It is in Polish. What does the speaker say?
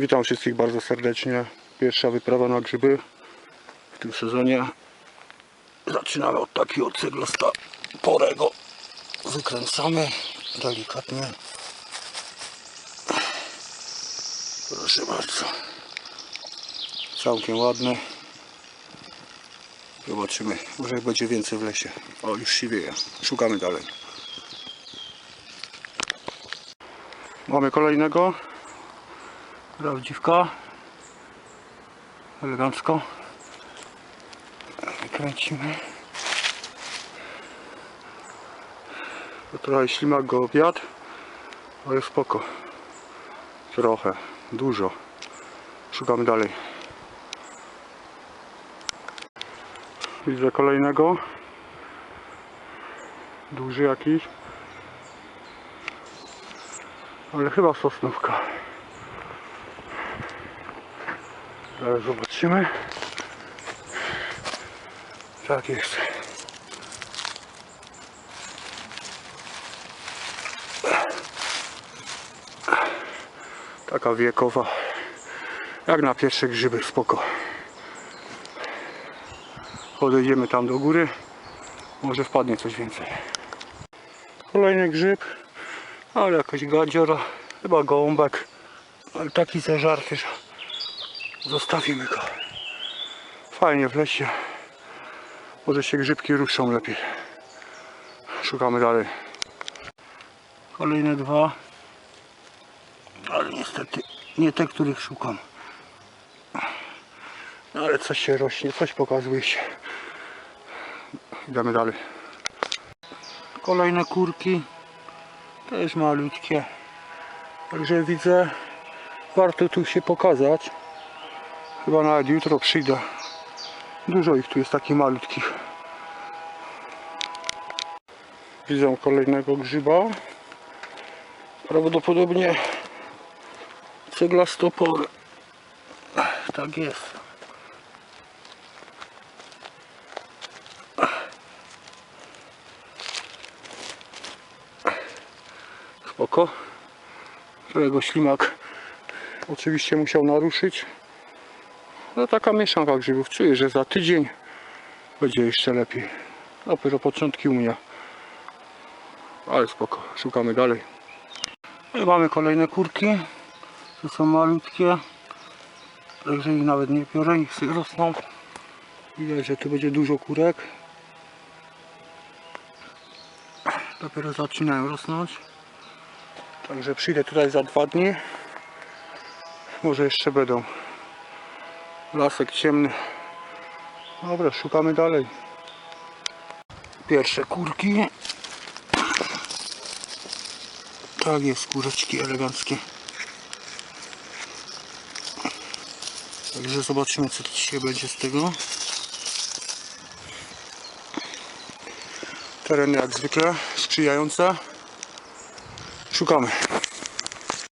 Witam wszystkich bardzo serdecznie. Pierwsza wyprawa na grzyby w tym sezonie. Zaczynamy od takiego ceglosta porego. Wykręcamy delikatnie. Proszę bardzo. Całkiem ładny. Zobaczymy. Może będzie więcej w lesie. O, już siwieje. Szukamy dalej. Mamy kolejnego. Prawdziwka. Elegancko. Kręcimy. To trochę ślimak go obiad, ale spoko. Trochę, dużo. Szukamy dalej. Widzę kolejnego. Duży jakiś. Ale chyba sosnówka. Zaraz zobaczymy. Tak jest. Taka wiekowa. Jak na pierwsze grzyby, spoko. Podejdziemy tam do góry. Może wpadnie coś więcej. Kolejny grzyb. Ale jakaś gadziora. Chyba gołąbek. Ale taki zeżarty, że zostawimy go. Fajnie w lesie. Może się grzybki ruszą lepiej. Szukamy dalej. Kolejne dwa. Ale niestety nie te, których szukam. No ale coś się rośnie, coś pokazuje się. Idziemy dalej. Kolejne kurki. Też malutkie. Także widzę, warto tu się pokazać. Chyba nawet jutro przyjdę. Dużo ich tu jest takich malutkich. Widzę kolejnego grzyba. Prawdopodobnie ceglastopory. Tak jest. Spoko. Którego ślimak oczywiście musiał naruszyć. No taka mieszanka grzybów. Czuję, że za tydzień będzie jeszcze lepiej. Dopiero początki u mnie. Ale spoko. Szukamy dalej. I mamy kolejne kurki. To są malutkie. Także ich nawet nie biorę, niech sobie rosną. Widać, że tu będzie dużo kurek. Dopiero zaczynają rosnąć. Także przyjdę tutaj za dwa dni. Może jeszcze będą. Lasek ciemny. Dobra, szukamy dalej. Pierwsze kurki. Tak jest, kureczki eleganckie. Także zobaczymy co dzisiaj będzie z tego. Tereny jak zwykle sprzyjające. Szukamy.